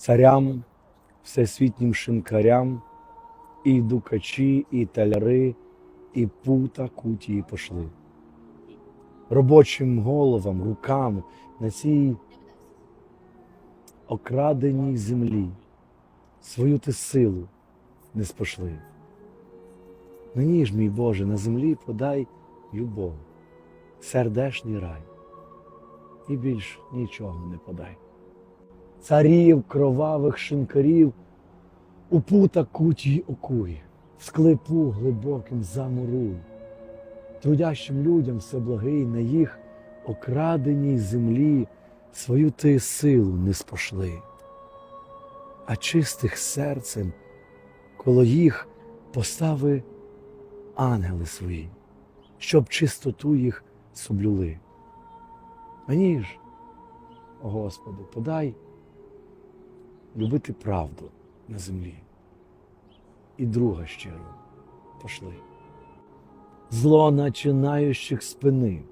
царям, всесвітнім шинкарям, і дукачі, і таляри, і пута кутії пошли. Робочим головам, рукам на цій окраденій землі свою ти силу не спошли. Мені ж, мій Боже, на землі подай любов, сердешний рай, і більш нічого не подай. Царів, кровавих шинкарів, у пута кутії окуй, склепу глибоким замуруй, трудящим людям все благий на їх окраденій землі свою ти силу не спошли, а чистих серцем коло їх постави ангели свої, щоб чистоту їх соблюли. Мені ж, Господи, подай любити правду на землі. І друга щиро пошли. Зло начинаючих спини,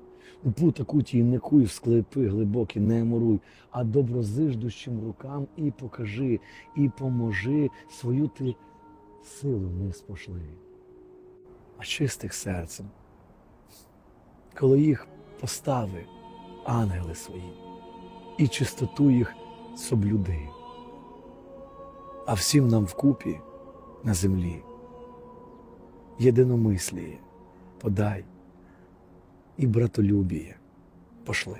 у пута куті не куй, в склепи глибокі не муруй, а доброзиждущим рукам і покажи, і поможи свою ти силу не спошли, а чистих серцем, коли їх постави ангели свої, і чистоту їх соблюди. А всім нам вкупі на землі єдиномисліє подай і братолюбіє пошли.